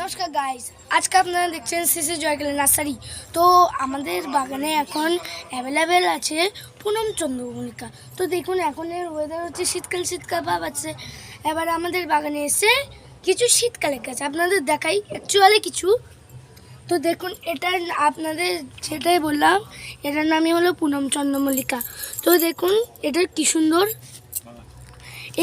নমস্কার গাইস আজকে আপনারা দেখছেন সিসি জয়কালী নার্সারি। তো আমাদের বাগানে এখন অ্যাভেলেবেল আছে পুনম চন্দ্রমল্লিকা। তো দেখুন, এখন এর ওয়েদার হচ্ছে শীতকাল শীতকাল ভাব আছে। এবার আমাদের বাগানে এসে কিছু শীতকালের গাছ আপনাদের দেখাই অ্যাকচুয়ালি কিছু। তো দেখুন, এটার আপনাদের যেটাই বললাম, এটার নামই হলো পুনম চন্দ্রমল্লিকা। তো দেখুন এটা কি সুন্দর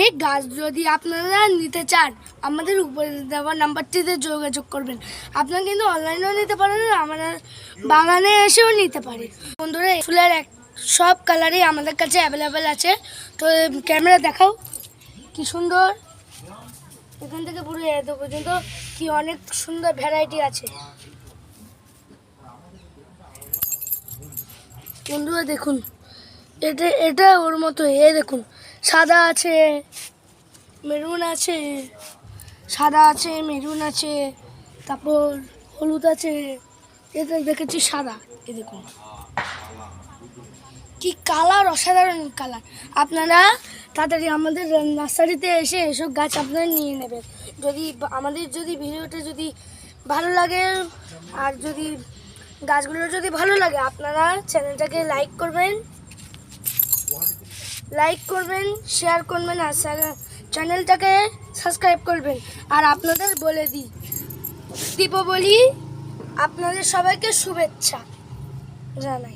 এই গাছ যদি আপনারা নিতে চান, আমাদের উপরে দেওয়া নাম্বারটিতে যোগাযোগ করবেন। আপনারা কিন্তু অনলাইনেও নিতে পারেন আমাদের বাগানে এসেও নিতে পারেন বন্ধুরা ফুলের এক, সব কালারই আমাদের কাছে অ্যাভেলেবেল আছে। তো, ক্যামেরা দেখাও, কি সুন্দর। এখান থেকে পুরো এত পর্যন্ত কি অনেক সুন্দর ভ্যারাইটি আছে। বন্ধুরা, দেখুন, এটা এটা ওর মতো, এ দেখুন সাদা আছে, মেরুন আছে, সাদা আছে, মেরুন আছে, তারপর হলুদ আছে। এটা দেখেছি সাদা, এ দেখুন। কি কালার, অসাধারণ কালার। আপনারা তাড়াতাড়ি আমাদের নার্সারিতে এসে এসব গাছ আপনারা নিয়ে নেবেন। যদি আমাদের যদি ভিডিওটা যদি ভালো লাগে, আর যদি গাছগুলো যদি ভালো লাগে, আপনারা চ্যানেলটাকে লাইক করবেন। লাইক করবেন শেয়ার করবেন আর চ্যানেল- চ্যানেলটাকে সাবস্ক্রাইব করবেন। আর আপনাদের বলে দিই, দীপাবলি আপনাদের সবাইকে শুভেচ্ছা জানাই।